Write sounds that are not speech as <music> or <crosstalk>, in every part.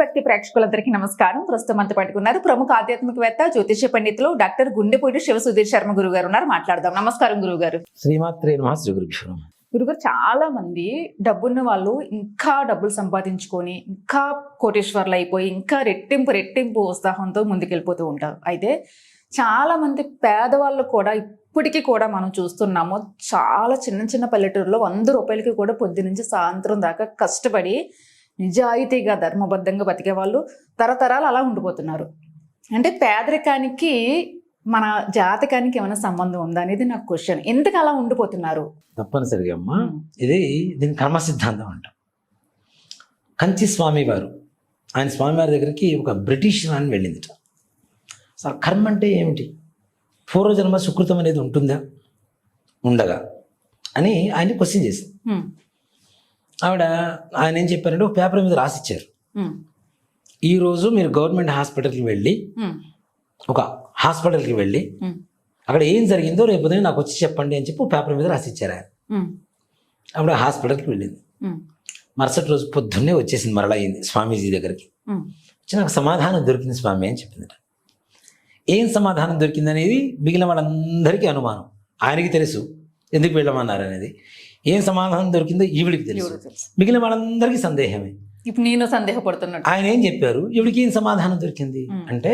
భక్తి ప్రేక్షకులందరికీ నమస్కారం. ప్రస్తుతం అంత పట్టుకున్నారు ప్రముఖ ఆధ్యాత్మికవేత్త జ్యోతిష పండితులు డాక్టర్ గుండెపూడి శివ సుధీర్ శర్మ గురువు గారు ఉన్నారు. మాట్లాడదాం. నమస్కారం గురువు గారు శ్రీమాత్రే. గురుగారు చాలా మంది డబ్బున్న వాళ్ళు ఇంకా డబ్బులు సంపాదించుకొని ఇంకా కోటేశ్వర్లు అయిపోయి ఇంకా రెట్టింపు రెట్టింపు ఉత్సాహంతో ముందుకెళ్ళిపోతూ ఉంటారు. అయితే చాలా మంది పేదవాళ్ళు కూడా ఇప్పటికీ కూడా మనం చూస్తున్నాము చాలా చిన్న చిన్న పల్లెటూరులో వంద రూపాయలకి కూడా పొద్దు నుంచి సాయంత్రం దాకా కష్టపడి నిజాయితీగా ధర్మబద్ధంగా బతికే వాళ్ళు తరతరాలు అలా ఉండిపోతున్నారు. అంటే పేదరికానికి మన జాతకానికి ఏమైనా సంబంధం ఉందా అనేది నాకు క్వశ్చన్ ఎందుకు అలా ఉండిపోతున్నారు? తప్పనిసరిగా అమ్మా. ఇది దీని కర్మ సిద్ధాంతం అంటాం. కంచి స్వామి వారు ఆయన స్వామివారి దగ్గరికి ఒక బ్రిటిష్ రాని వెళ్ళిందిట. అసలు కర్మ అంటే ఏమిటి? పూర్వజన్మ సుకృతం అనేది ఉంటుందా? ఉండగా అని ఆయన క్వశ్చన్ చేసింది. ఆవిడ ఆయన ఏం చెప్పారంటే ఒక పేపర్ మీద రాసిచ్చారు. ఈరోజు మీరు గవర్నమెంట్ హాస్పిటల్కి వెళ్ళి. ఒక హాస్పిటల్కి వెళ్ళి. అక్కడ ఏం జరిగిందో రేపు ఉదయం నాకు వచ్చి చెప్పండి అని చెప్పి పేపర్ మీద రాసిచ్చారు ఆయన. ఆవిడ హాస్పిటల్కి వెళ్ళింది. మరుసటి రోజు పొద్దున్నే వచ్చేసింది మరలా అయింది స్వామీజీ దగ్గరికి. వచ్చి నాకు సమాధానం దొరికింది స్వామి అని చెప్పిందట ఏం సమాధానం దొరికింది అనేది మిగిలిన వాళ్ళందరికీ అనుమానం ఆయనకి తెలుసు ఎందుకు వెళ్ళమన్నారు అనేది ఏం సమాధానం దొరికిందో ఈవిడికి తెలుసు. మిగిలిన వాళ్ళందరికీ సందేహమే. ఇప్పుడు నేను సందేహపడుతున్నట్టు ఆయన ఏం చెప్పారు? ఈవిడికి ఏం సమాధానం దొరికింది. అంటే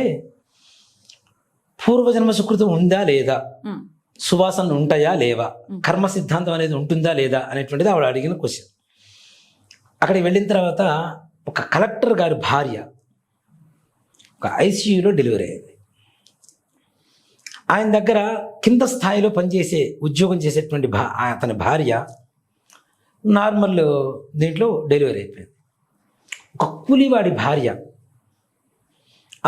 పూర్వజన్మ సుకృతం ఉందా లేదా. సువాసనలు ఉంటాయా లేవా. కర్మ సిద్ధాంతం అనేది ఉంటుందా లేదా అనేటువంటిది ఆవిడ అడిగిన క్వశ్చన్ అక్కడికి వెళ్ళిన తర్వాత ఒక కలెక్టర్ గారి భార్య ఒక ఐసీయూలో డెలివరీ అయింది. ఆయన దగ్గర కింద స్థాయిలో పనిచేసే ఉద్యోగం చేసేటువంటి భా అతని భార్య నార్మల్ దీంట్లో డెలివరీ అయిపోయింది. ఒక కూలివాడి భార్య.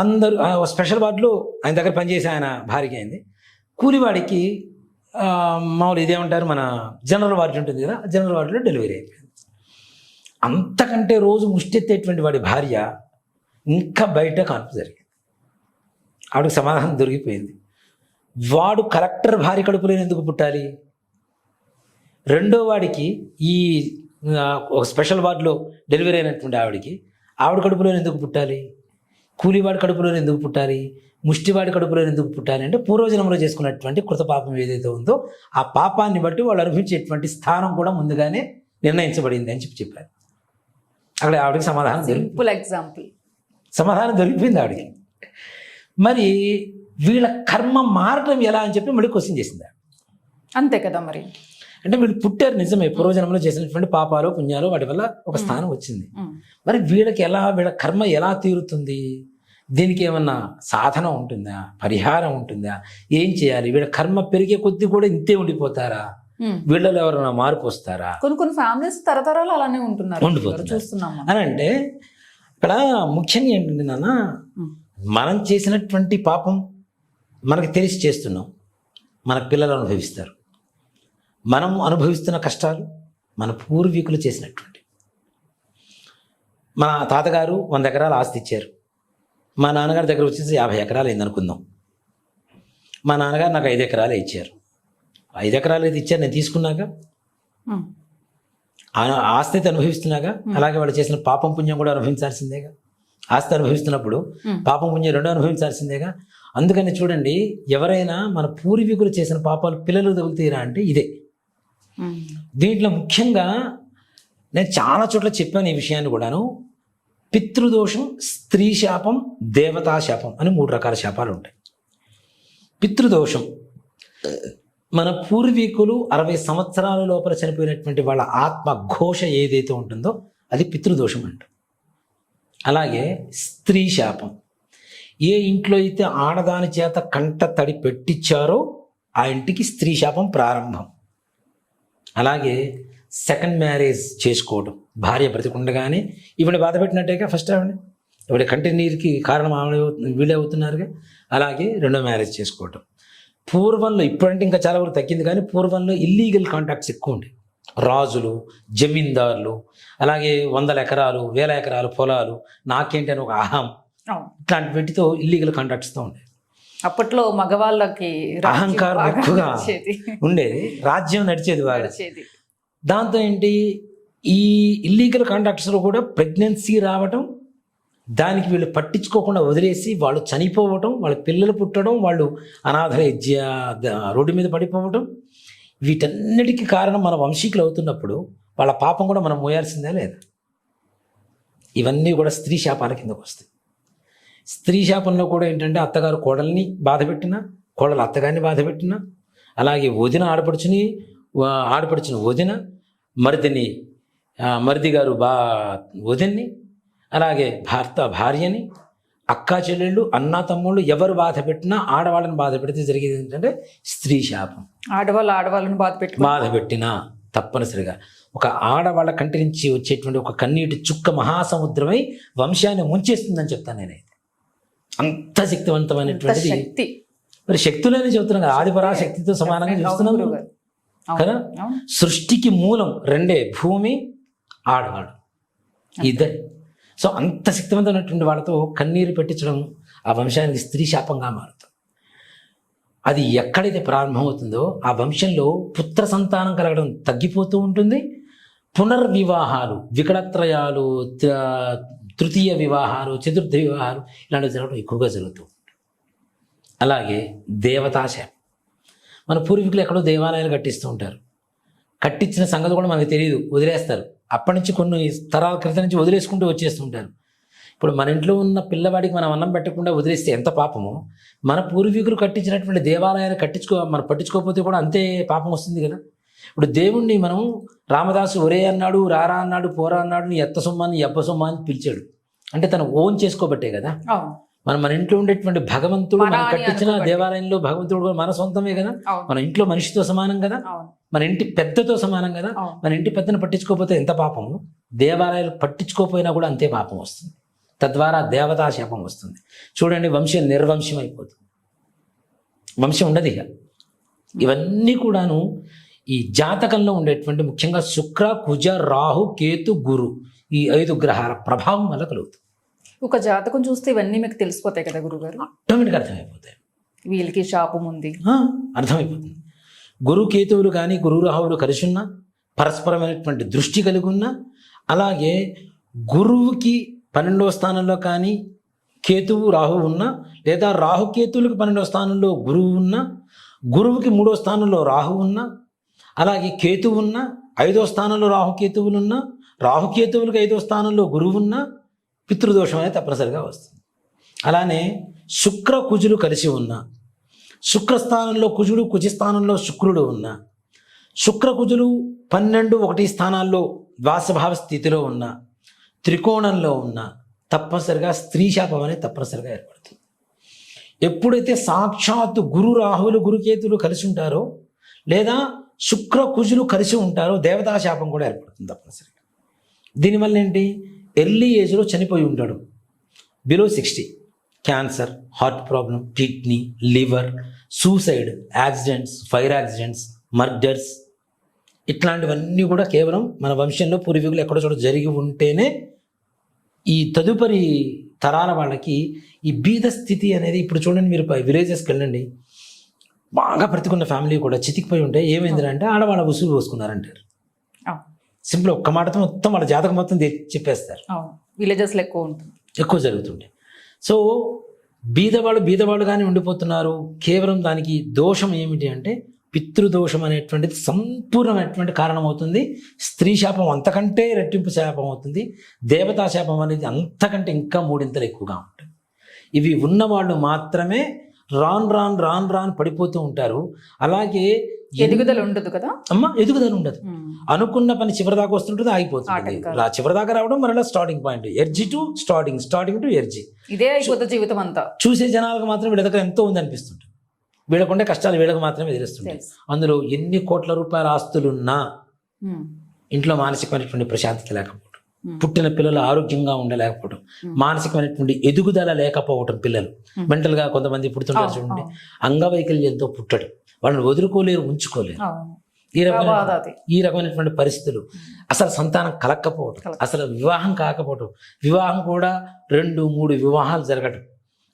అందరూ స్పెషల్ వార్డులో ఆయన దగ్గర పనిచేసే ఆయన భార్య అయింది. కూలివాడికి మామూలు ఇదేమంటారు మన జనరల్ వార్డు ఉంటుంది కదా జనరల్ వార్డులో డెలివరీ అయిపోయింది. అంతకంటే రోజు ముష్టెత్తేటువంటి వాడి భార్య ఇంకా బయట కాన్పు జరిగింది. ఆవిడకి సమాధానం దొరికిపోయింది. వాడు కలెక్టర్ భార్య కడుపులో ఎందుకు పుట్టాలి? రెండో వాడికి ఈ ఒక స్పెషల్ వార్డులో డెలివరీ అయినటువంటి ఆవిడకి ఆవిడ కడుపులో ఎందుకు పుట్టాలి? కూలివాడి కడుపులో ఎందుకు పుట్టాలి? ముష్టివాడి కడుపులో ఎందుకు పుట్టాలి? అంటే పూర్వజన్మలో చేసుకున్నటువంటి కృత పాపం ఏదైతే ఉందో ఆ పాపాన్ని బట్టి వాళ్ళు అనుభవించేటువంటి స్థానం కూడా ముందుగానే నిర్ణయించబడింది అని చెప్పి చెప్పారు. అక్కడ ఆవిడకి సమాధానం సింపుల్ ఎగ్జాంపుల్ సమాధానం దొరికిపోయింది ఆవిడకి. మరి వీళ్ళ కర్మ మారటం ఎలా అని చెప్పి మళ్ళీ క్వశ్చన్ చేసింది. అంతే కదా మరి అంటే వీళ్ళు పుట్టారు నిజమే పూర్వజన్మలో చేసినటువంటి పాపాలు పుణ్యాలు వాటి వల్ల ఒక స్థానం వచ్చింది. మరి వీళ్ళకి ఎలా వీళ్ళ కర్మ ఎలా తీరుతుంది దీనికి ఏమన్నా సాధన ఉంటుందా పరిహారం ఉంటుందా ఏం చేయాలి వీళ్ళ కర్మ పెరిగే కొద్దీ కూడా ఇంతే ఉండిపోతారా. వీళ్ళలో ఎవరైనా మార్పు వస్తారా కొన్ని కొన్ని ఫ్యామిలీస్ తరతరాలు అలానే ఉంటున్నారు. చూస్తున్నాం. అని అంటే ఇక్కడ ముఖ్యంగా ఏంటంటే నాన్న. మనం చేసినటువంటి పాపం మనకి తెలిసి చేస్తున్నాం. మన పిల్లలు అనుభవిస్తారు. మనం అనుభవిస్తున్న కష్టాలు మన పూర్వీకులు చేసినటువంటి. మా తాతగారు వంద ఎకరాలు ఆస్తి ఇచ్చారు. మా నాన్నగారి దగ్గర వచ్చేసి యాభై ఎకరాలు అయింది అనుకుందాం మా నాన్నగారు నాకు ఐదు ఎకరాలే ఇచ్చారు. ఐదు ఎకరాలు అయితే ఇచ్చారు నేను తీసుకున్నాక? ఆస్తి అయితే అనుభవిస్తున్నాగా? అలాగే వాళ్ళు చేసిన పాపం పుణ్యం కూడా అనుభవించాల్సిందేగా? ఆస్తి అనుభవిస్తున్నప్పుడు. పాపం పుణ్యం రెండు అనుభవించాల్సిందేగా? అందుకని చూడండి ఎవరైనా మన పూర్వీకులు చేసిన పాపాలు పిల్లలు తగులుతారా అంటే ఇదే. దీంట్లో ముఖ్యంగా నేను చాలా చోట్ల చెప్పాను ఈ విషయాన్ని కూడాను. పితృదోషం స్త్రీ శాపం దేవతా శాపం అని మూడు రకాల శాపాలు ఉంటాయి. పితృదోషం మన పూర్వీకులు అరవై సంవత్సరాల లోపల చనిపోయినటువంటి వాళ్ళ ఆత్మ ఘోష ఏదైతే ఉంటుందో అది పితృదోషం అంట. అలాగే స్త్రీ శాపం. ఏ ఇంట్లో అయితే ఆడదాని చేత కంట తడి పెట్టించారో ఆ ఇంటికి స్త్రీ శాపం ప్రారంభం. అలాగే సెకండ్ మ్యారేజ్ చేసుకోవడం భార్య బ్రతికుండగానే ఈవిడ బాధ పెట్టినట్టేగా ఫస్ట్ ఆవిడ. ఇవిడ కంటి నీరుకి కారణం ఆవిడ వీళ్ళే అవుతున్నారుగా. అలాగే రెండో మ్యారేజ్ చేసుకోవటం. పూర్వంలో ఇప్పుడంటే ఇంకా చాలా వరకు తగ్గింది కానీ పూర్వంలో ఇల్లీగల్ కాంటాక్ట్స్ ఎక్కువ ఉండే. రాజులు జమీందారులు అలాగే వందల ఎకరాలు వేల ఎకరాలు పొలాలు నాకేంటి అని ఒక అహం. ఇట్లాంటి వీటితో ఇల్లీగల్ కాంటాక్ట్స్తో ఉండేది అప్పట్లో మగవాళ్ళకి అహంకారం ఎక్కువగా. ఉండేది. రాజ్యం నడిచేది బాగా. నడిచేది. దాంతో ఏంటి? ఈ ఇల్లీగల్ కాంటాక్ట్స్లో కూడా ప్రెగ్నెన్సీ రావటం దానికి వీళ్ళు పట్టించుకోకుండా వదిలేసి వాళ్ళు చనిపోవటం వాళ్ళ పిల్లలు పుట్టడం వాళ్ళు అనాథల రోడ్డు మీద పడిపోవటం వీటన్నిటికీ కారణం మన వంశీకులు అవుతున్నప్పుడు వాళ్ళ పాపం కూడా మనం మోయాల్సిందే లేదా? ఇవన్నీ కూడా స్త్రీ శాపాల కిందకు వస్తాయి. స్త్రీ శాపంలో కూడా ఏంటంటే అత్తగారు కోడల్ని బాధ పెట్టినా కోడలు అత్తగారిని బాధ పెట్టినా అలాగే వదిన ఆడపడుచుని ఆడపడుచుని వదిన మరిదిని మరిది గారు బా వదిన్ని అలాగే భర్త భార్యని అక్కా చెల్లెళ్ళు అన్నా తమ్ముళ్ళు ఎవరు బాధ పెట్టినా ఆడవాళ్ళని బాధ పెడితే జరిగేది ఏంటంటే స్త్రీ శాపం. ఆడవాళ్ళు ఆడవాళ్ళని బాధ పెట్టుకో బాధ పెట్టినా తప్పనిసరిగా. ఒక ఆడవాళ్ళ కంటి నుంచి వచ్చేటువంటి ఒక కన్నీటి చుక్క మహాసముద్రమై వంశాన్ని ముంచేస్తుందని చెప్తాను నేనైతే. అంత శక్తివంతమైనటువంటిది శక్తి. మరి శక్తులని చెబుతున్నాం కదా. ఆదిపరా శక్తితో సమానంగా చూస్తున్నాం కదా. సృష్టికి మూలం రెండే భూమి ఆడవాడు ఇద్దరు సో అంత శక్తివంతమైనటువంటి వాళ్ళతో కన్నీరు పెట్టించడం ఆ వంశానికి స్త్రీ శాపంగా మారుతుంది. అది ఎక్కడైతే ప్రారంభమవుతుందో ఆ వంశంలో పుత్ర సంతానం కలగడం తగ్గిపోతూ ఉంటుంది. పునర్వివాహాలు వికటత్రయాలు త- తృతీయ వివాహాలు చతుర్థ వివాహాలు ఇలాంటివి జరగడం ఎక్కువగా జరుగుతూ అలాగే దేవతాశ మన పూర్వీకులు ఎక్కడో దేవాలయాలు కట్టిస్తూ ఉంటారు. కట్టించిన సంగతి కూడా మనకు తెలియదు వదిలేస్తారు. అప్పటి నుంచి కొన్ని తరాల క్రితం నుంచి వదిలేసుకుంటూ వచ్చేస్తుంటారు ఇప్పుడు మన ఇంట్లో ఉన్న పిల్లవాడికి మనం అన్నం పెట్టకుండా వదిలేస్తే ఎంత పాపమో మన పూర్వీకులు కట్టించినటువంటి దేవాలయాన్ని కట్టించుకో మనం పట్టించుకోకపోతే కూడా అంతే పాపం వస్తుంది కదా. ఇప్పుడు దేవుణ్ణి మనం రామదాసు ఒరే అన్నాడు రారా అన్నాడు పోరా అన్నాడు నీ ఎత్త సొమ్మాన్ని ఎబ్బ సొమ్మాన్ని పిలిచాడు. అంటే తను ఓన్ చేసుకోబట్టే కదా. మనం మన ఇంట్లో ఉండేటువంటి భగవంతుడు మన అని కట్టించిన. దేవాలయంలో భగవంతుడు కూడా మన సొంతమే కదా. మన ఇంట్లో మనిషితో సమానం కదా. మన ఇంటి పెద్దతో సమానం కదా. మన ఇంటి పెద్దను పట్టించుకోకపోతే ఎంత పాపము దేవాలయాలు పట్టించుకోకపోయినా కూడా అంతే పాపం వస్తుంది. తద్వారా దేవతా శాపం వస్తుంది. చూడండి వంశం నిర్వంశం అయిపోతుంది వంశం ఉండదు ఇక. ఇవన్నీ కూడాను ఈ జాతకంలో ఉండేటువంటి ముఖ్యంగా శుక్ర కుజ రాహు కేతు గురు ఈ ఐదు గ్రహాల ప్రభావం వల్ల కలుగుతుంది. ఒక జాతకం చూస్తే ఇవన్నీ మీకు తెలిసిపోతాయి కదా గురుగారు? ఆటోమేటిక్గా అర్థమైపోతాయి. వీళ్ళకి శాపం ఉంది. అర్థమైపోతుంది. గురు కేతువులు కానీ గురు రాహువులు కలిసి ఉన్నా పరస్పరమైనటువంటి దృష్టి కలిగి ఉన్నా అలాగే గురువుకి పన్నెండవ స్థానంలో కానీ కేతువు రాహు ఉన్నా లేదా రాహు కేతువులకు పన్నెండవ స్థానంలో గురువు ఉన్నా గురువుకి మూడో స్థానంలో రాహు ఉన్నా అలాగే కేతువు ఉన్నా ఐదో స్థానంలో రాహుకేతువులు ఉన్నా రాహుకేతువులకు ఐదో స్థానంలో గురువు ఉన్నా పితృదోషం అనేది తప్పనిసరిగా వస్తుంది. అలానే శుక్ర కుజులు కలిసి ఉన్నా శుక్రస్థానంలో కుజుడు కుజస్థానంలో శుక్రుడు ఉన్న శుక్ర కుజులు పన్నెండు ఒకటి స్థానాల్లో ద్వాసభావ స్థితిలో ఉన్న త్రికోణంలో ఉన్న తప్పనిసరిగా స్త్రీ శాపం అనేది తప్పనిసరిగా ఏర్పడుతుంది. ఎప్పుడైతే సాక్షాత్తు గురు రాహువులు గురుకేతులు కలిసి ఉంటారో లేదా శుక్ర కుజులు కలిసి ఉంటారో దేవతా శాపం కూడా ఏర్పడుతుంది తప్పనిసరిగా. దీనివల్ల ఏంటి? ఎర్లీ ఏజ్లో చనిపోయి ఉంటాడు. Below sixty cancer heart problem kidney liver suicide accidents fire accidents murders ఇట్లాంటివన్నీ కూడా కేవలం మన వంశంలో పూర్వీకులు ఎక్కడో చోట జరిగి ఉంటేనే ఈ తదుపరి తరాల వాళ్ళకి ఈ బీద స్థితి అనేది ఇప్పుడు చూడండి మీరు విలేజెస్కి వెళ్ళండి. బాగా బ్రతికున్న ఫ్యామిలీ కూడా చితికిపోయి ఉంటే ఏమైంది అంటే ఆడవాళ్ళ ఉసురు పోసుకున్నారంటారు. సింపుల్ ఒక్క మాటతో మొత్తం వాళ్ళ జాతకం మొత్తం చెప్పేస్తారు. విలేజెస్లో ఎక్కువ ఉంటుంది. ఎక్కువ జరుగుతుండే. సో బీదవాళ్ళు బీదవాళ్ళుగానే ఉండిపోతున్నారు. కేవలం దానికి దోషం ఏమిటి అంటే పితృదోషం అనేటువంటిది సంపూర్ణమైనటువంటి కారణం అవుతుంది స్త్రీ శాపం అంతకంటే రెట్టింపు శాపం అవుతుంది. దేవతా శాపం అనేది అంతకంటే ఇంకా మూడింతలు ఎక్కువగా ఉంటుంది. ఇవి ఉన్నవాళ్ళు మాత్రమే రాన్ రాన్ రాన్ రాన్ పడిపోతూ ఉంటారు. అలాగే ఎదుగుదల ఉండదు కదా? అమ్మ ఎదుగుదల ఉండదు. అనుకున్న పని చివరిదాకా వస్తుంటుంది ఆగిపోతుంది. చివరిదాకా రావడం మరలా స్టార్టింగ్ పాయింట్ ఎర్జీ టు స్టార్టింగ్ స్టార్టింగ్ టు ఎర్జీ ఇదే అయిపోతుంది జీవితం అంతా. చూసే జనాలకు మాత్రం వీళ్ళ దగ్గర ఎంతో ఉంది అనిపిస్తుంటుంది. వీళ్ళకుండే కష్టాలు వీళ్ళకి మాత్రమే ఎదురుస్తుంటాయి. తెలుసు అందులో ఎన్ని కోట్ల రూపాయల ఆస్తులున్నా. ఇంట్లో మానసికమైనటువంటి ప్రశాంతత ఉమ్. పుట్టిన పిల్లలు ఆరోగ్యంగా ఉండలేకపోవడం Hmm. మానసికమైనటువంటి ఎదుగుదల లేకపోవడం పిల్లలు. Hmm. మెంటల్గా కొంతమంది పుడుతుంటారు చూడండి. అంగవైకల్యంతో పుట్టడం. వాళ్ళని వదులుకోలేరు ఉంచుకోలేరు. ఈ రకమైన ఈ రకమైనటువంటి పరిస్థితులు అసలు సంతానం కలక్కపోవడం అసలు వివాహం కాకపోవడం వివాహం కూడా రెండు మూడు వివాహాలు జరగడం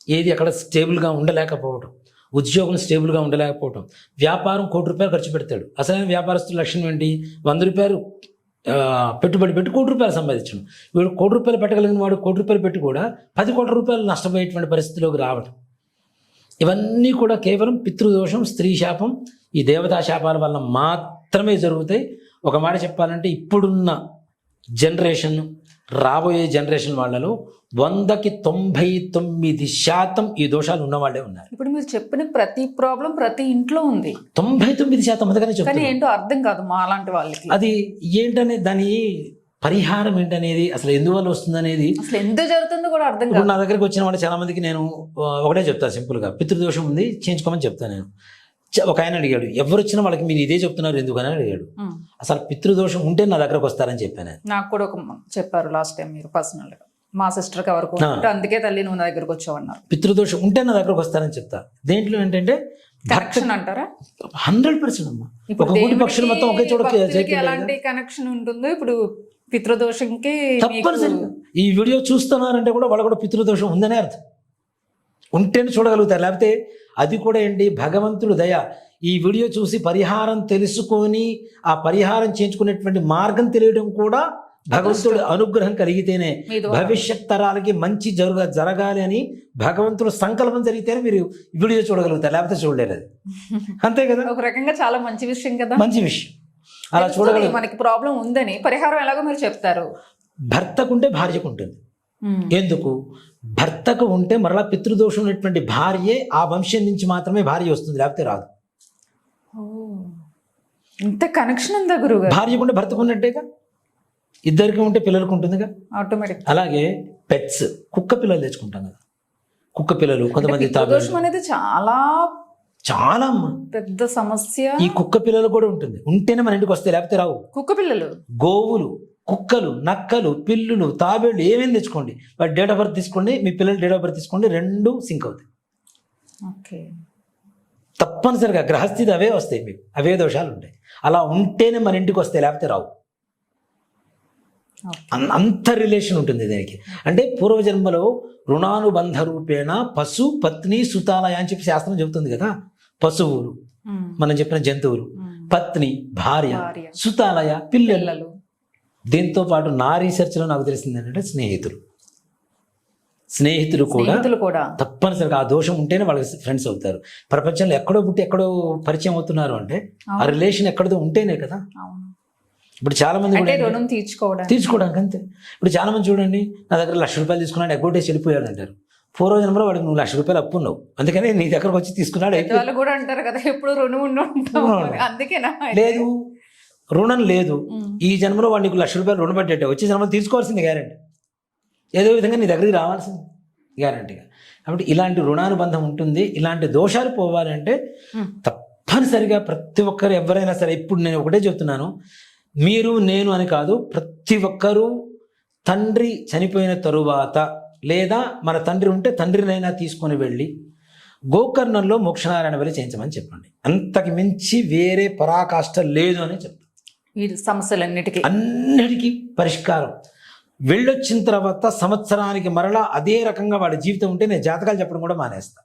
ఏది అక్కడ స్టేబుల్గా ఉండలేకపోవడం ఉద్యోగం స్టేబుల్గా ఉండలేకపోవడం వ్యాపారం కోటి రూపాయలు ఖర్చు పెడతాడు. అసలైన వ్యాపారస్తుల లక్షణం ఏంటి? వంద రూపాయలు. పెట్టుబడి పెట్టి కోటి రూపాయలు సంపాదించడం. వీడు కోటి రూపాయలు పెట్టగలిగిన వాడు కోటి రూపాయలు పెట్టి కూడా పది కోట్ల రూపాయలు నష్టపోయేటువంటి పరిస్థితిలోకి రావడం ఇవన్నీ కూడా కేవలం పితృదోషం స్త్రీ శాపం ఈ దేవతా శాపాల వల్ల మాత్రమే జరుగుతాయి. ఒక మాట చెప్పాలంటే ఇప్పుడున్న జనరేషన్ రాబోయే జనరేషన్ వాళ్ళలో వందకి తొంభై తొమ్మిది శాతం ఈ దోషాలు ఉన్న వాళ్ళే ఉన్నారు. ఇప్పుడు మీరు చెప్పిన ప్రతి ప్రాబ్లం ప్రతి ఇంట్లో ఉంది. తొంభై తొమ్మిది శాతం అందుకనే కానీ చెప్తాను ఏంటో అర్థం కాదు మా అలాంటి వాళ్ళకి. అది ఏంటనే దాని పరిహారం ఏంటనేది అసలు ఎందువల్ల వస్తుందనేది అసలు ఎందుకు జరుగుతుందో కూడా అర్థం ఇప్పుడు కాదు. నా దగ్గరికి వచ్చిన వాళ్ళు చాలా మందికి నేను ఆ, ఒకటే చెప్తాను సింపుల్గా. పితృదోషం ఉంది చేయించుకోమని చెప్తాను నేను. ఒక ఆయన అడిగాడు ఎవరు వచ్చినా వాళ్ళకి మీరు ఇదే చెప్తున్నారు ఎందుకని అడిగాడు. అసలు పితృదోషం ఉంటే నా దగ్గరకు వస్తారని చెప్పాను. నాకు కూడా ఒక చెప్పారు లాస్ట్ టైం మీరు పర్సనల్గా. మా సిస్టర్కి ఎవరికి ఆ. ఉంటే అందుకే తల్లి నువ్వు నా దగ్గరకు వచ్చావన్నారు పితృదోషం ఉంటే నా దగ్గరకు వస్తారని చెప్తా. దేంట్లో ఏంటంటే కనెక్షన్ అంటారా? హండ్రెడ్ పర్సెంట్ అమ్మా. ఒక గుడి పక్షులు మొత్తం ఒకే చోట. ఎలాంటి కనెక్షన్ ఉంటుందో ఇప్పుడు పితృదోషంకి తప్పనిసరిగా. ఈ వీడియో చూస్తున్నారంటే కూడా వాళ్ళ కూడా పితృదోషం ఉందనే అర్థం. ఉంటేనే చూడగలుగుతారు. లేకపోతే అది కూడా ఏంటి? భగవంతుడు దయ. ఈ వీడియో చూసి పరిహారం తెలుసుకొని ఆ పరిహారం చేయించుకునేటువంటి మార్గం తెలియడం కూడా భగవంతుడు అనుగ్రహం కలిగితేనే. భవిష్యత్ తరాలకి మంచి జరుగ జరగాలి అని భగవంతుడు సంకల్పం జరిగితేనే మీరు వీడియో చూడగలుగుతారు. లేకపోతే చూడలేరు అది. <laughs> అంతే కదా? ఒక రకంగా చాలా మంచి విషయం కదా? మంచి విషయం. అలా చూడగలుగుతారు. మనకి ప్రాబ్లం ఉందని పరిహారం ఎలాగో మీరు చెప్తారు. భర్తకుంటే భార్యకు ఉంటుంది ఎందుకు? భర్తకు ఉంటే మరలా పితృదోషం ఉన్నటువంటి భార్యే ఆ వంశం నుంచి మాత్రమే భార్య వస్తుంది లేకపోతే రాదు. ఇంత కనెక్షన్ ఉందా గురువు గారు భార్యకు ఉంటే భర్తకు ఉన్నట్టేగా? ఇద్దరికి ఉంటే పిల్లలకు ఉంటుందిగా? ఆటోమేటిక్ అలాగే పెట్స్ కుక్క పిల్లలు తెచ్చుకుంటాం కదా. కుక్క పిల్లలు కొంతమంది దోషం అనేది చాలా చాలా పెద్ద సమస్య. ఈ కుక్క పిల్లలు కూడా ఉంటుంది. ఉంటేనే మన ఇంటికి వస్తే లేకపోతే రావు. కుక్క పిల్లలు? గోవులు. కుక్కలు నక్కలు పిల్లులు తాబేళ్ళు ఏమేమి తెచ్చుకోండి? వాటి డేట్ ఆఫ్ బర్త్ తీసుకోండి మీ పిల్లలు డేట్ ఆఫ్ బర్త్ తీసుకోండి రెండు సింక్ అవుతాయి. ఓకే. తప్పనిసరిగా గ్రహస్థితి అవే వస్తాయి మీకు. అవే దోషాలు ఉంటాయి. అలా ఉంటేనే మన ఇంటికి వస్తాయి లేకపోతే రావు. అంత రిలేషన్ ఉంటుంది దీనికి. అంటే పూర్వజన్మలో రుణానుబంధ రూపేణ పశు పత్ని సుతాలయ అని చెప్పి శాస్త్రం చెబుతుంది కదా. పశువులు. మనం చెప్పిన జంతువులు. పత్ని భార్య. సుతాలయ పిల్లలు. దీంతో పాటు నా రీసెర్చ్లో నాకు తెలిసింది ఏంటంటే స్నేహితులు. స్నేహితులు కూడా తప్పనిసరిగా ఆ దోషం ఉంటేనే వాళ్ళకి ఫ్రెండ్స్ అవుతారు. ప్రపంచంలో ఎక్కడో పుట్టి ఎక్కడో పరిచయం అవుతున్నారు అంటే ఆ. రిలేషన్ ఎక్కడదో ఉంటేనే కదా. ఇప్పుడు చాలా మంది రుణం తీర్చుకోవడానికి. తీర్చుకోవడానికి అంతే. ఇప్పుడు చాలా మంది చూడండి నా దగ్గర లక్ష రూపాయలు తీసుకున్నాడు ఎగ్గొట్టేసి వెళ్ళిపోయాడు అంటారు. పూర్వజన్మలో వాడికి నువ్వు లక్ష రూపాయలు అప్పు ఉన్నావు అందుకని నీ దగ్గరకు వచ్చి తీసుకున్నాడు కూడా అంటారు కదా ఎప్పుడు రుణం. అని. అందుకేనా? లేదు. రుణం లేదు. ఈ జన్మలో వాడు నీకు లక్ష రూపాయలు రుణం పెట్టేట్టే వచ్చే జన్మలో తీసుకోవాల్సింది గ్యారంటీ ఏదో విధంగా నీ దగ్గరికి రావాల్సింది గ్యారంటీగా కాబట్టి ఇలాంటి రుణానుబంధం ఉంటుంది. ఇలాంటి దోషాలు పోవాలంటే. తప్పనిసరిగా ప్రతి ఒక్కరు ఎవరైనా సరే ఇప్పుడు నేను ఒకటే చెప్తున్నాను. మీరు నేను అని కాదు ప్రతి ఒక్కరూ తండ్రి చనిపోయిన తరువాత లేదా మన తండ్రి ఉంటే తండ్రినైనా తీసుకొని వెళ్ళి గోకర్ణంలో మోక్షనారాయణ బలి చేయించమని చెప్పండి. అంతకు మించి వేరే పరాకాష్ట లేదు అని చెప్తాను ఈ సమస్యలన్నిటికీ. అన్నిటికీ పరిష్కారం. వెళ్ళొచ్చిన తర్వాత సంవత్సరానికి మరలా అదే రకంగా వాడి జీవితం ఉంటే నేను జాతకాలు చెప్పడం కూడా మానేస్తా.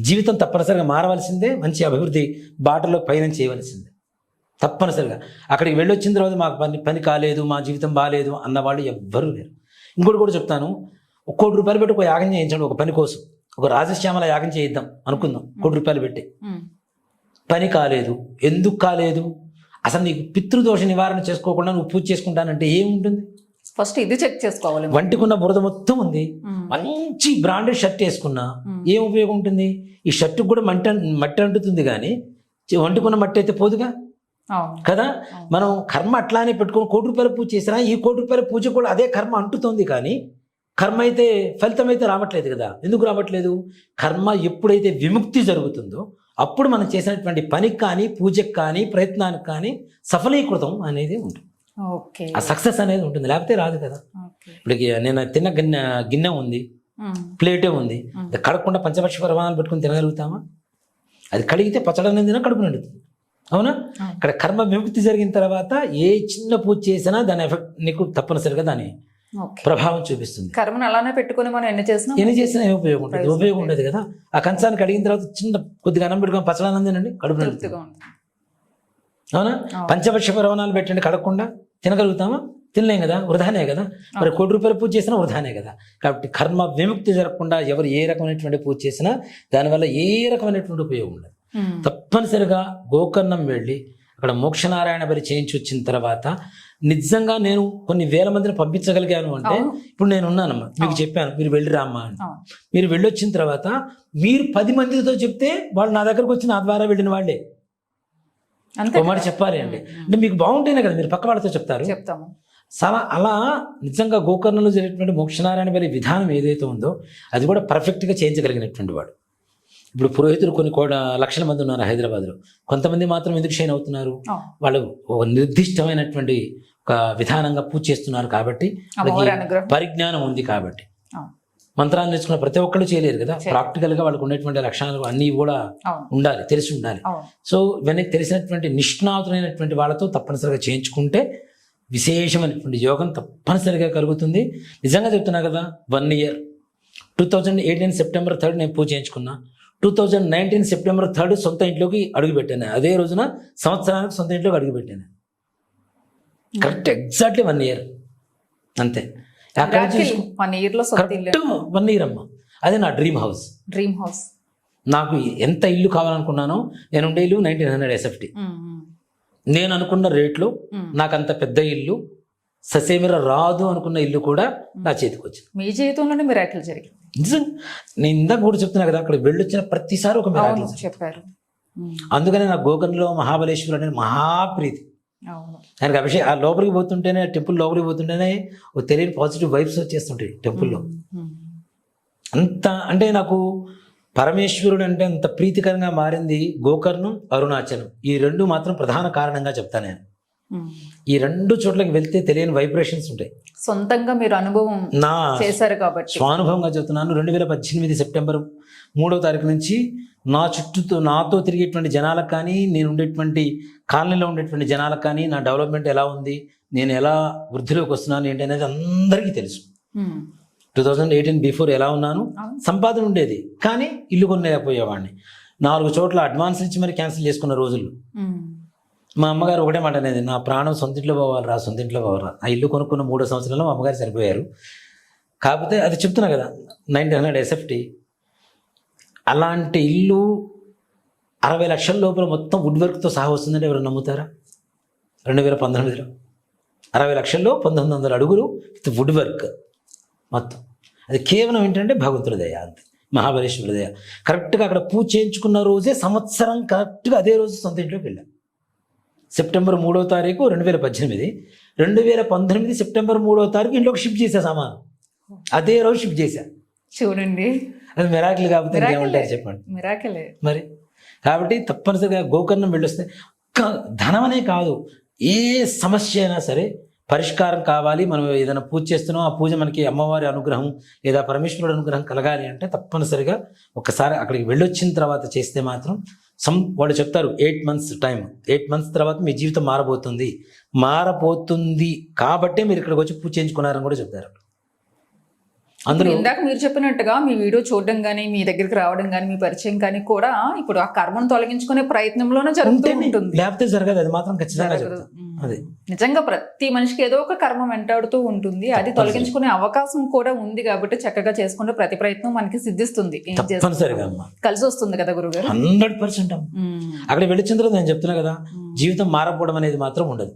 జీవితం తప్పనిసరిగా మారవలసిందే మంచి అభివృద్ధి బాటలో పయనం చేయవలసిందే. తప్పనిసరిగా. అక్కడికి వెళ్ళొచ్చిన తర్వాత మాకు పని పని కాలేదు మా జీవితం బాగాలేదు అన్న వాళ్ళు ఎవ్వరూ లేరు. ఇంకోటి కూడా చెప్తాను ఒక కోటి రూపాయలు పెట్టి ఒక యాగం చేయించండి ఒక పని కోసం. ఒక రాజశ్యామల యాగం చేయిద్దాం అనుకుందాం కోటి రూపాయలు పెట్టి. పని కాలేదు ఎందుకు కాలేదు? అసలు నీకు పితృదోష నివారణ చేసుకోకుండా నువ్వు పూజ చేసుకుంటానంటే ఏముంటుంది? ఫస్ట్ ఇది చెక్ చేసుకోవాలి వంటికున్న బురద మొత్తం ఉంది. ఉమ్. మంచి బ్రాండెడ్ షర్ట్ వేసుకున్నా మ్మ్. ఏం ఉపయోగం ఉంటుంది? ఈ షర్టుకు కూడా మట్టి అం- మట్టి అంటుతుంది కానీ వంటికున్న మట్టి అయితే పోదుగా? కదా? మనం కర్మ అట్లానే పెట్టుకొని కోటి రూపాయల పూజ చేసినా ఈ కోటి రూపాయల పూజ కూడా అదే కర్మ అంటుతోంది కానీ కర్మ అయితే ఫలితం అయితే రావట్లేదు కదా? ఎందుకు రావట్లేదు? కర్మ ఎప్పుడైతే విముక్తి జరుగుతుందో అప్పుడు మనం చేసినటువంటి పనికి కానీ పూజకి కానీ ప్రయత్నానికి కానీ సఫలీకృతం అనేది ఉంటుంది. ఆ సక్సెస్ అనేది ఉంటుంది. లేకపోతే రాదు కదా. ఇప్పుడు నేను తిన్న గిన్నె గిన్నె ఉంది. ప్లేటే ఉంది. కడగకుండా పంచపక్ష ప్రమాణాలు పెట్టుకుని తినగలుగుతామా? అది కడిగితే పచ్చడి అనేది కడుపు నిండుతుంది. అవునా. అక్కడ కర్మ విముక్తి జరిగిన తర్వాత ఏ చిన్న పూజ చేసినా దాని ఎఫెక్ట్ నీకు తప్పనిసరిగా దాని ప్రభావం చూపిస్తుంది. కర్మను అలానే పెట్టుకొని మనం ఎన్ని చేసినా ఎన్ని చేసినా ఏం ఉపయోగం ఉంటుంది ఉపయోగం ఉండదు కదా. ఆ కంచాన్ని కడిగిన తర్వాత చిన్న కొద్దిగా అన్నం పెట్టుకొని పచ్చడి అన్నం తినండి కడుపు అవునా? పంచపక్ష పరవణాలు పెట్టండి కడగకుండా తినగలుగుతామా? తినలేం కదా వృధానే కదా. మరి కోటి రూపాయలు పూజ చేసినా వృధానే కదా. కాబట్టి కర్మ విముక్తి జరగకుండా ఎవరు ఏ రకమైనటువంటి పూజ చేసినా దానివల్ల ఏ రకమైనటువంటి ఉపయోగం ఉండదు. తప్పనిసరిగా గోకర్ణం వెళ్ళి అక్కడ మోక్షనారాయణ బలి చేయించి వచ్చిన తర్వాత నిజంగా నేను కొన్ని వేల మందిని పంపించగలిగాను అంటే. ఇప్పుడు నేను ఉన్నానమ్మా. మీకు చెప్పాను మీరు వెళ్ళి రామ్మా అని. మీరు వెళ్ళొచ్చిన తర్వాత మీరు పది మందితో చెప్తే వాళ్ళు నా దగ్గరకు వచ్చి నా ద్వారా వెళ్ళిన వాళ్ళే. ఒక మాట చెప్పాలి అండి. అంటే మీకు బాగుంటేనే కదా మీరు పక్క వాళ్ళతో చెప్తారు. చెప్తాము. చాలా అలా నిజంగా గోకర్ణంలో జరిగేటువంటి మోక్షనారాయణ బలి విధానం ఏదైతే ఉందో అది కూడా పర్ఫెక్ట్గా చేయించగలిగినటువంటి వాడు. ఇప్పుడు పురోహితులు కొన్ని కోట లక్షల మంది ఉన్నారు హైదరాబాద్లో. కొంతమంది మాత్రం ఎందుకు షైన్ అవుతున్నారు. వాళ్ళు ఒక నిర్దిష్టమైనటువంటి ఒక విధానంగా పూజ చేస్తున్నారు కాబట్టి పరిజ్ఞానం ఉంది కాబట్టి. మంత్రాన్ని నేర్చుకున్న ప్రతి ఒక్కళ్ళు చేయలేరు కదా? ప్రాక్టికల్గా వాళ్ళకు ఉన్నటువంటి లక్షణాలు అన్నీ కూడా ఉండాలి తెలిసి ఉండాలి. సో ఇవన్నీ తెలిసినటువంటి నిష్ణాతులైనటువంటి వాళ్ళతో తప్పనిసరిగా చేయించుకుంటే విశేషమైనటువంటి యోగం తప్పనిసరిగా కలుగుతుంది. నిజంగా చెప్తున్నా కదా one year. Two thousand eighteen September third నేను పూజ చేయించుకున్నా. Two thousand nineteen September third సొంత ఇంట్లోకి అడుగుపెట్టాను అదే రోజున సంవత్సరానికి సొంత ఇంట్లోకి అడుగుపెట్టాను కరెక్ట్ ఎగ్జాక్ట్లీ వన్ ఇయర్ అంతే. కరెక్ట్ వన్ ఇయర్ అమ్మా. అదే నా డ్రీమ్ హౌస్ డ్రీమ్ హౌస్ నాకు ఎంత ఇల్లు కావాలనుకున్నానో నేను ఉండే ఇల్లు నైన్టీన్ హండ్రెడ్ ఎస్ఎఫ్టీ నేను అనుకున్న రేట్లు నాకు అంత పెద్ద ఇల్లు ససేమిర రాదు అనుకున్న ఇల్లు కూడా నా చేతికి వచ్చింది. మీ జీవితంలోనే మిరాకిల్ జరిగింది నిజం. నేను ఇందాక కూడా చెప్తున్నా కదా అక్కడ వెళ్ళొచ్చిన ప్రతిసారి ఒక. అవును చెప్పారు. అందుకనే నా గోకర్ణలో మహాబలేశ్వరుడు అనేది మహాప్రీతి. ఆయనకి అభిషేక్ ఆ లోపలికి పోతుంటేనే టెంపుల్ లోపలికి పోతుంటేనే ఒక తెలియని పాజిటివ్ వైబ్స్ వచ్చేస్తుంటాయి టెంపుల్లో. అంత అంటే నాకు పరమేశ్వరుడు అంటే అంత ప్రీతికరంగా మారింది గోకర్ణం అరుణాచలం. ఈ రెండు మాత్రం ప్రధాన కారణంగా చెప్తాను నేను. ఈ రెండు చోట్లకి వెళ్తే తెలియని వైబ్రేషన్స్ ఉంటాయి. సొంతంగా మీరు అనుభవం నా చేశారు కాబట్టి. స్వానుభవంగా చెప్తున్నాను రెండు వేల పద్దెనిమిది సెప్టెంబర్ మూడో తారీఖు నుంచి నా చుట్టూతో నాతో తిరిగేటువంటి జనాలకు కానీ నేను ఉండేటువంటి కాలనీలో ఉండేటువంటి జనాలకు కానీ నా డెవలప్మెంట్ ఎలా ఉంది నేను ఎలా వృద్ధిలోకి వస్తున్నాను ఏంటి అనేది అందరికీ తెలుసు. టూ థౌజండ్ ఎయిటీన్ బిఫోర్ ఎలా ఉన్నాను. సంపాదన ఉండేది. కానీ ఇల్లు కొనలేకపోయేవాడిని. నాలుగు చోట్ల అడ్వాన్స్ ఇచ్చి మరి క్యాన్సిల్ చేసుకున్న రోజులు. మా అమ్మగారు ఒకటే మాట అనేది నా ప్రాణం సొంతింట్లో పోవాలి రా రా ఆ ఇల్లు కొనుక్కున్న మూడో సంవత్సరాల్లో మా అమ్మగారు సరిపోయారు. కాకపోతే అది చెప్తున్నా కదా నైన్టీన్ హండ్రెడ్ ఎస్ఎఫ్టీ అలాంటి ఇల్లు అరవై లక్షల లోపల మొత్తం వుడ్ వర్క్తో సహా వస్తుందంటే ఎవరు నమ్ముతారా? రెండు వేల పంతొమ్మిదిలో. అరవై లక్షల్లో పంతొమ్మిది వందల అడుగులు విత్ వుడ్ వర్క్ మొత్తం. అది కేవలం ఏంటంటే భగవంతుడి దయ అంతే. మహాబలేశ్వరుడి దయ. కరెక్ట్గా అక్కడ పూజ చేయించుకున్న రోజే సంవత్సరం కరెక్ట్గా అదే రోజు సొంత ఇంట్లోకి వెళ్ళాం. సెప్టెంబర్ మూడో తారీఖు రెండు వేల పద్దెనిమిది. రెండు వేల పంతొమ్మిది సెప్టెంబర్ మూడో తారీఖు ఇంట్లోకి షిఫ్ట్ చేసా సామాను. అదే రోజు షిఫ్ట్ చేశా. చూడండి. అది మెరాకిల్ కాకపోతే. ఇంకేమంటారు చెప్పండి. మిరాకిలే. మరి కాబట్టి తప్పనిసరిగా గోకర్ణం వెళ్ళొస్తే ధనం అనే కాదు ఏ సమస్య అయినా సరే పరిష్కారం కావాలి. మనం ఏదైనా పూజ చేస్తున్నాం ఆ పూజ మనకి అమ్మవారి అనుగ్రహం లేదా పరమేశ్వరుడు అనుగ్రహం కలగాలి అంటే తప్పనిసరిగా ఒకసారి అక్కడికి వెళ్ళొచ్చిన తర్వాత చేస్తే మాత్రం సం వాళ్ళు చెప్తారు eight months time eight months తర్వాత మీ జీవితం మారబోతుంది. మారబోతుంది కాబట్టే మీరు ఇక్కడికి వచ్చి పూజ చేయించుకున్నారని కూడా చెప్తారు. అందులో ఇందాక మీరు చెప్పినట్టుగా మీ వీడియో చూడడం కానీ మీ దగ్గరికి రావడం కానీ మీ పరిచయం కానీ కూడా ఇప్పుడు ఆ కర్మను తొలగించుకునే ప్రయత్నంలోనే జరుగుతూ ఉంటుంది. లేకపోతే జరగదు అది మాత్రం ఖచ్చితంగా జరగదు. అదే. నిజంగా ప్రతి మనిషికి ఏదో ఒక కర్మ వెంటాడుతూ ఉంటుంది. అది తొలగించుకునే అవకాశం కూడా ఉంది కాబట్టి చక్కగా చేసుకుంటే ప్రతి ప్రయత్నం మనకి సిద్ధిస్తుంది? తప్పనిసరిగా కలిసి వస్తుంది కదా గురుగారు? Hundred percent. అక్కడ వెళ్ళిన తర్వాత నేను చెప్తున్నా కదా. జీవితం మారకపోవడం అనేది మాత్రం ఉండదు.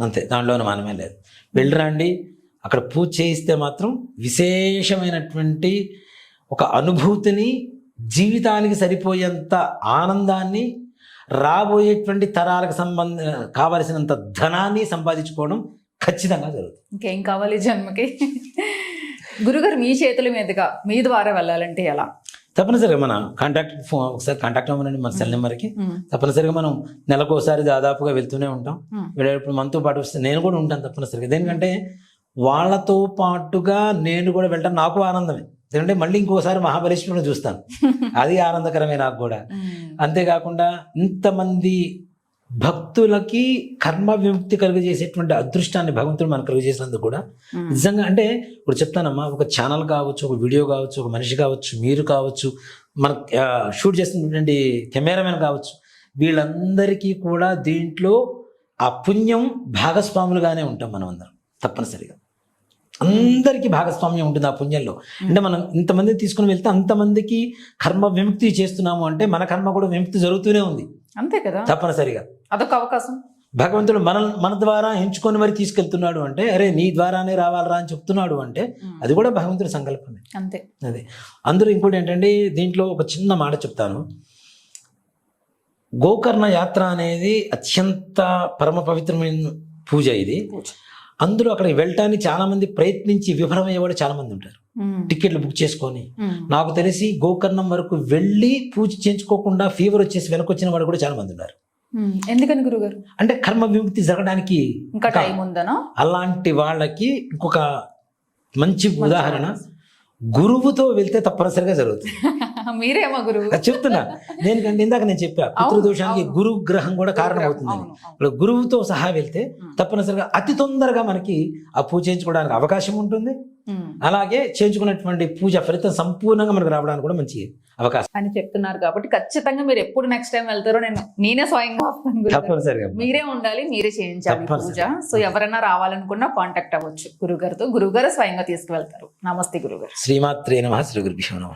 అంతే దాంట్లో మనమే లేదు. వెళ్ళిరండి అక్కడ పూజ చేయిస్తే మాత్రం విశేషమైనటువంటి ఒక అనుభూతిని జీవితానికి సరిపోయేంత ఆనందాన్ని రాబోయేటువంటి తరాలకు సంబంధ కావలసినంత ధనాన్ని సంపాదించుకోవడం ఖచ్చితంగా జరుగుతుంది. ఇంకేం కావాలి జన్మకి? గురుగారు మీ చేతుల మీదుగా మీ ద్వారా వెళ్ళాలంటే ఎలా? తప్పనిసరిగా మన కాంటాక్ట్ ఫోన్ ఒకసారి కాంటాక్ట్ అవ్వనండి మన సెల్ నెంబర్కి. తప్పనిసరిగా మనం నెలకు ఒకసారి దాదాపుగా వెళ్తూనే ఉంటాం. వెళ్ళేటప్పుడు మనతో పాటు వస్తే నేను కూడా ఉంటాను తప్పనిసరిగా. ఎందుకంటే వాళ్ళతో పాటుగా నేను కూడా వెళ్ళడం నాకు ఆనందమే. ఎందుకంటే మళ్ళీ ఇంకోసారి మహాబలేశ్వరుని చూస్తాను <laughs> అది ఆనందకరమే నాకు కూడా. అంతేకాకుండా ఇంతమంది భక్తులకి కర్మ విముక్తి కలుగజేసేటువంటి అదృష్టాన్ని భగవంతుడు మనకు కలుగజేసినందుకు కూడా. నిజంగా అంటే ఇప్పుడు చెప్తానమ్మా ఒక ఛానల్ కావచ్చు ఒక వీడియో కావచ్చు ఒక మనిషి కావచ్చు మీరు కావచ్చు మన షూట్ చేస్తున్నటువంటి కెమెరామెన్ కావచ్చు వీళ్ళందరికీ కూడా దీంట్లో ఆ పుణ్యం భాగస్వాములుగానే ఉంటాం మనం అందరం తప్పనిసరిగా అందరికీ భాగస్వామ్యం ఉంటుంది ఆ పుణ్యంలో. అంటే మనం ఇంతమంది తీసుకుని వెళ్తే అంతమందికి కర్మ విముక్తి చేస్తున్నాము అంటే మన కర్మ కూడా విముక్తి జరుగుతూనే ఉంది. అంతే కదా? తప్పనిసరిగా. అదొక అవకాశం. భగవంతుడు మన మన ద్వారా ఎంచుకొని మరి తీసుకెళ్తున్నాడు అంటే అరే నీ ద్వారానే రావాలరా అని చెప్తున్నాడు అంటే అది కూడా భగవంతుడి సంకల్పమే. అంతే. అదే. అందరూ ఇంకోటి ఏంటంటే దీంట్లో ఒక చిన్న మాట చెప్తాను. గోకర్ణ యాత్ర అనేది అత్యంత పరమ పవిత్రమైన పూజ ఇది. పూజ. అందులో అక్కడికి వెళ్ళటానికి చాలా మంది ప్రయత్నించి విఫలమయ్యేవాడు చాలా మంది ఉంటారు. టికెట్లు బుక్ చేసుకొని. నాకు తెలిసి గోకర్ణం వరకు వెళ్ళి పూజ చేయించుకోకుండా ఫీవర్ వచ్చేసి వెనక్కి వచ్చిన వాడు కూడా చాలా మంది ఉన్నారు. ఎందుకని గురుగారు? అంటే కర్మ విముక్తి జరగడానికి ఇంకా టైం ఉందనా? అలాంటి వాళ్ళకి ఇంకొక మంచి ఉదాహరణ. గురువుతో వెళ్తే తప్పనిసరిగా జరుగుతుంది. <laughs> మీరేమో గురువు. చెప్తున్నా. దేనికంటే ఇందాక నేను చెప్పా పితృదోషానికి. గురు గ్రహం కూడా కారణం అవును. ఇప్పుడు గురువుతో సహా వెళ్తే. తప్పనిసరిగా అతి తొందరగా మనకి ఆ పూజ చేయించుకోవడానికి అవకాశం ఉంటుంది. అలాగే చేయించుకున్నటువంటి పూజ ఫలితం సంపూర్ణంగా మనకు రావడానికి కూడా మంచి అవకాశం. అని చెప్తున్నారు కాబట్టి ఖచ్చితంగా మీరు ఎప్పుడు నెక్స్ట్ టైం వెళ్తారో నేను నేనే స్వయంగా. తప్పనిసరిగా. మీరే ఉండాలి మీరే చేయించాలి పూజ. సో ఎవరైనా రావాలనుకున్నా కాంటాక్ట్ అవ్వచ్చు గురుగారితో. గురుగారు స్వయంగా తీసుకువెళ్తారు. నమస్తే గురుగారు. శ్రీమాత్రే నమ శ్రీ గురుభ్యో నమః.